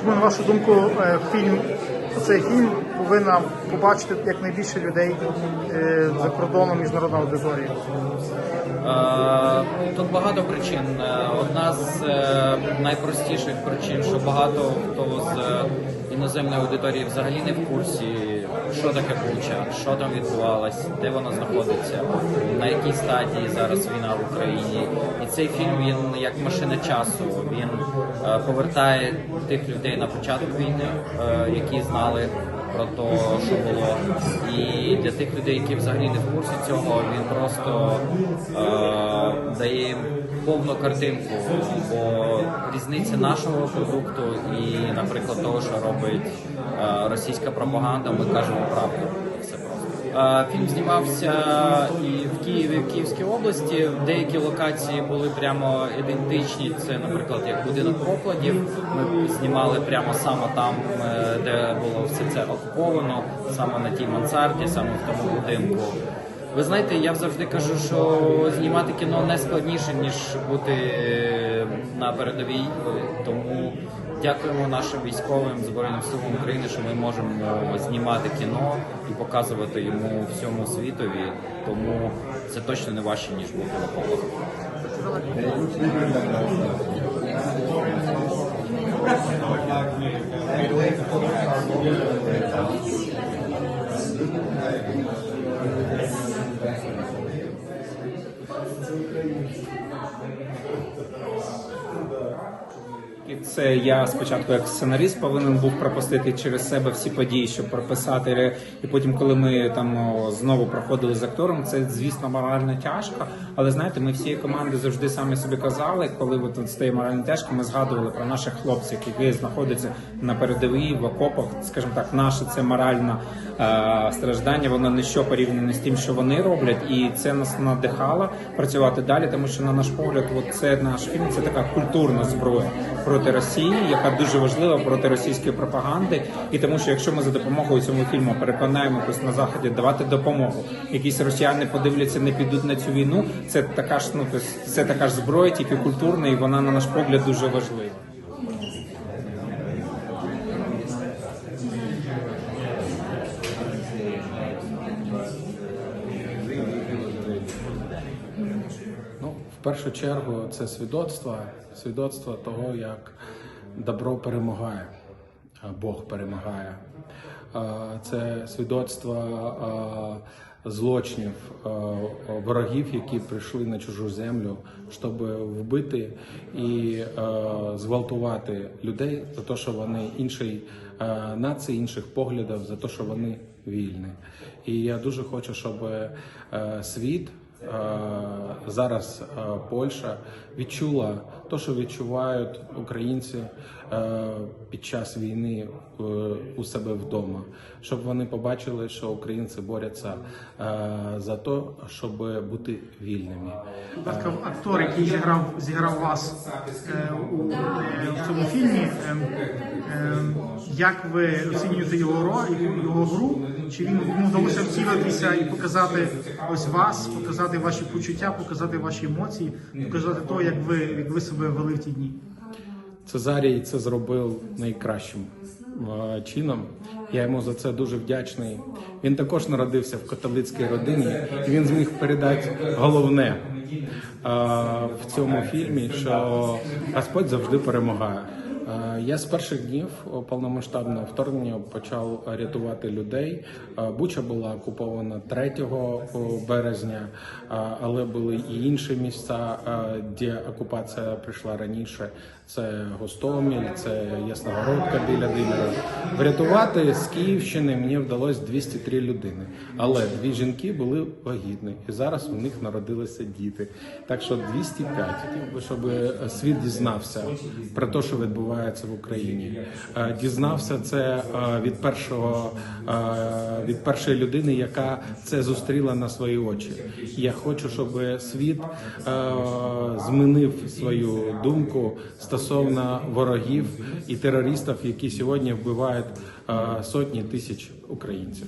Чому, на вашу думку, е, фільм, цей фільм повинна побачити якнайбільше людей е, за кордоном міжнародна аудиторія? Е, Тут багато причин. Одна з найпростіших причин, що багато хто з іноземної аудиторії взагалі не в курсі, що таке Буча, що там відбувалось, де вона знаходиться, на якій стадії зараз війна в Україні. І цей фільм він як машина часу. Він е, повертає тих людей на початок війни, е, які знали про те, що було. І для тих людей, які взагалі не в курсі цього, він просто е, дає їм повну картинку. Бо різниця нашого продукту і, наприклад, того, що робить е, російська пропаганда, ми кажемо правду. Все просто. Е, Фільм знімався і в Києві, і в Київській області. Деякі локації були прямо ідентичні. Це, наприклад, як будинок покладів. Ми знімали прямо саме там, е, де було все це окуповано, саме на тій мансарді, саме в тому будинку. Ви знаєте, я завжди кажу, що знімати кіно не складніше, ніж бути е, на передовій. Тому дякуємо нашим військовим Збройним силам України, що ми можемо знімати кіно і показувати йому всьому світові. Тому це точно не важче, ніж бути в окопах. І це я спочатку як сценарист повинен був пропустити через себе всі події, щоб прописати. І потім, коли ми там знову проходили з актором, це звісно морально тяжко. Але знаєте, ми всієї команди завжди самі собі казали, коли от стає морально тяжко, ми згадували про наших хлопців, які знаходяться на передовій в окопах. Скажімо так, наше це моральне е, страждання. Воно ніщо порівняно з тим, що вони роблять, і це нас надихало працювати далі, тому що на наш погляд, от це наш фільм, це така культурна зброя проти Росії, яка дуже важлива проти російської пропаганди. І тому, що якщо ми за допомогою цьому фільму переконаємо якось на заході давати допомогу, якісь росіяни подивляться, не підуть на цю війну. Це така ж ну це така ж зброя, тільки культурна, і вона на наш погляд дуже важлива. Ну, першу чергу, це свідоцтво, свідоцтво того, як добро перемагає, Бог перемагає. Це свідоцтво злочинів, ворогів, які прийшли на чужу землю, щоб вбити і зґвалтувати людей за те, що вони іншої нації, інших поглядів, за те, що вони вільні. І я дуже хочу, щоб світ. Е, зараз е, Польща відчула те, що відчувають українці е, під час війни е, у себе вдома, щоб вони побачили, що українці борються е, за те, щоб бути вільними. Актор, який зіграв зіграв вас у цьому фільмі. е, е, як ви оцінюєте його роль, його гру? Чи він йому вдалося вцілитися і показати ось вас, показати ваші почуття, показати ваші емоції, показати те, як ви як ви себе вели в ті дні? Цезарій це зробив найкращим е, чином. Я йому за це дуже вдячний. Він також народився в католицькій родині, і він зміг передати головне е, в цьому фільмі, що Господь завжди перемагає. Е, Я з перших днів повномасштабного вторгнення почав рятувати людей. Е, Буча була окупована 3 березня, е, але були і інші місця, е, де окупація прийшла раніше. Це Гостомель, це Ясногородка біля Димира. Врятувати з Київщини мені вдалося 203 людини, але дві жінки були вагітні, і зараз у них народилися діти. Так що 205. Хотів би, щоб світ дізнався про те, що відбувається в Україні. Е, Дізнався це е, від першого е, від першої людини, яка це зустріла на свої очі. Я хочу, щоб світ змінив свою думку стосовно ворогів і терористів, які сьогодні вбивають сотні тисяч українців.